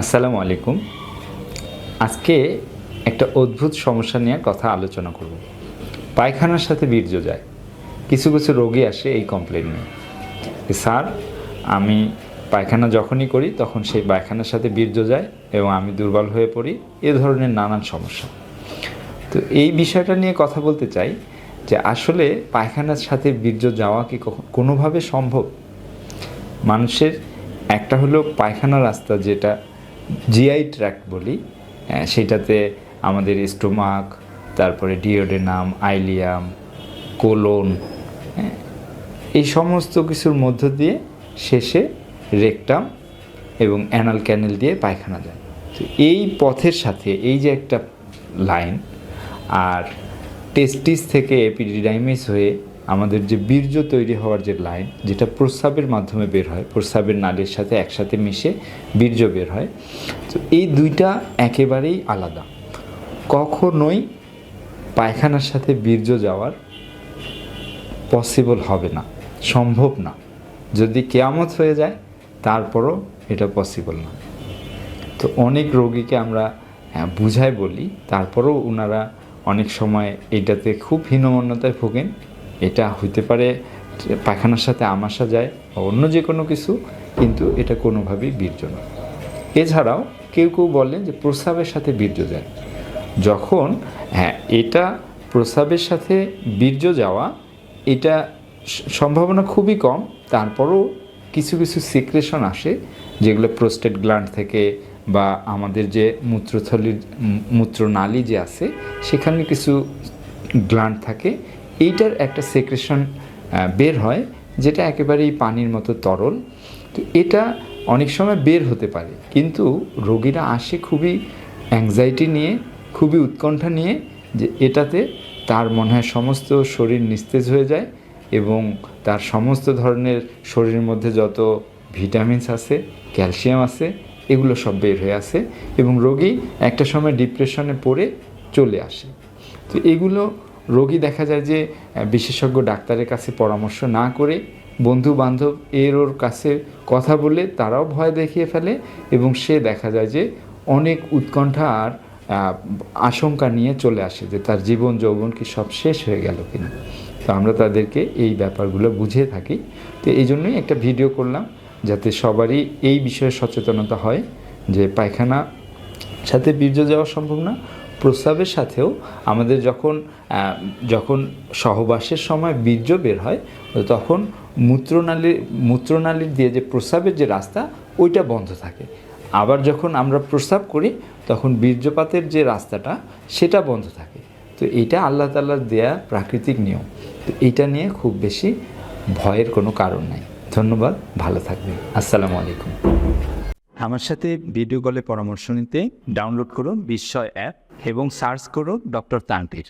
আসসালামু আলাইকুম। আজকে একটা অদ্ভুত সমস্যা নিয়ে কথা আলোচনা করব। পায়খানার সাথে বীর্য যায়। কিছু কিছু রোগী আসে এই কমপ্লেন নিয়ে। স্যার, আমি পায়খানা যখনই করি, তখন সেই পায়খানার সাথে বীর্য যায় এবং আমি দুর্বল হয়ে পড়ি। এ ধরনের নানান সমস্যা। তো এই বিষয়টা নিয়ে কথা বলতে চাই যে, আসলে পায়খানার সাথে বীর্য যাওয়া কি কোনোভাবে সম্ভব? মানুষের একটা হলো পায়খানা রাস্তা যেটা জিআই ট্র্যাক্ট বলি সেটাতে আমাদের স্টোমাক, তারপরে ডিওডেনাম, আইলিয়াম, কোলন এই সমস্ত কিছুর মধ্য দিয়ে শেষে রেকটাম এবং অ্যানাল ক্যানেল দিয়ে পায়খানা যায়। তো এই পথের সাথে এই যে একটা লাইন, আর টেস্টিস থেকে এপিডিডাইমিস হয়ে আমাদের যে বীর্য তৈরি হওয়ার যে লাইন যেটা প্রস্রাবের মাধ্যমে বের হয় প্রস্রাবের নালীর সাথে একসাথে মিশে বীর্য বের হয় তো এই দুইটা একেবারেই আলাদা। কখনোই পায়খানার সাথে বীর্য যাওয়ার পসিবল হবে না সম্ভব না। যদি কেয়ামত হয়ে যায় তারপরও এটা পসিবল না। তো অনেক রোগীকে আমরা হ্যাঁ, বুঝাই বলি তারপরও ওনারা অনেক সময় এটাতে খুব হীনমন্যতায় ভোগেন। এটা হইতে পারে পায়খানার সাথে আমাশা যায় বা অন্য যে কোনো কিছু, কিন্তু এটা কোনোভাবেই বীর্য নয়। এছাড়াও কেউ কেউ বলেন যে প্রস্রাবের সাথে বীর্য যায়। যখন হ্যাঁ এটা প্রস্রাবের সাথে বীর্য যাওয়া, এটা সম্ভাবনা খুবই কম। তারপরও কিছু কিছু সিক্রেশন আসে, যেগুলো প্রোস্টেট গ্ল্যান্ড থেকে বা আমাদের যে মূত্রথলির মূত্রনালী যে আছে, সেখানে কিছু গ্ল্যান্ড থাকে। এইটার একটা সেক্রেশন বের হয়, যেটা একেবারেই পানির মতো তরল। তো এটা অনেক সময় বের হতে পারে, কিন্তু রোগীরা আসে খুবই অ্যাংজাইটি নিয়ে, খুবই উৎকণ্ঠা নিয়ে, যে এটাতে তার মনে হয় সমস্ত শরীর নিস্তেজ হয়ে যায় এবং তার সমস্ত ধরনের শরীরের মধ্যে যত ভিটামিনস আছে, ক্যালসিয়াম আছে, এগুলো সব বের হয়ে আসে এবং রোগী একটা সময় ডিপ্রেশনে পড়ে চলে আসে। তো এগুলো রোগী দেখা যায় যে বিশেষজ্ঞ ডাক্তারের কাছে পরামর্শ না করে বন্ধু বান্ধব এর ওর কাছে কথা বলে তারাও ভয় দেখিয়ে ফেলে এবং সে দেখা যায় যে, অনেক উৎকণ্ঠা আর আশঙ্কা নিয়ে চলে আসে যে তার জীবন যৌবন কি সব শেষ হয়ে গেল কিনা। তো আমরা তাদেরকে এই ব্যাপারগুলো বুঝে থাকি। তো এই জন্যই একটা ভিডিও করলাম যাতে সবারই এই বিষয়ে সচেতনতা হয় যে পায়খানা সাথে বীর্য যাওয়া সম্ভব না প্রস্রাবের সাথেও আমাদের যখন যখন সহবাসের সময় বীর্য বের হয়, তখন মূত্রনালীর মূত্রনালীর দিয়ে যে প্রস্রাবের যে রাস্তা, ওইটা বন্ধ থাকে। আবার যখন আমরা প্রস্রাব করি, তখন বীর্যপাতের যে রাস্তাটা, সেটা বন্ধ থাকে। তো এটা আল্লাহ তাল্লাহ দেয়া প্রাকৃতিক নিয়ম। তো এটা নিয়ে খুব বেশি ভয়ের কোনো কারণ নাই। ধন্যবাদ, ভালো থাকবেন। আসসালামু আলাইকুম। আমার সাথে ভিডিও কলে পরামর্শ নিতে ডাউনলোড করুন বিস্ময় অ্যাপ। এবং সার্চ করুন ডক্টর তান্তির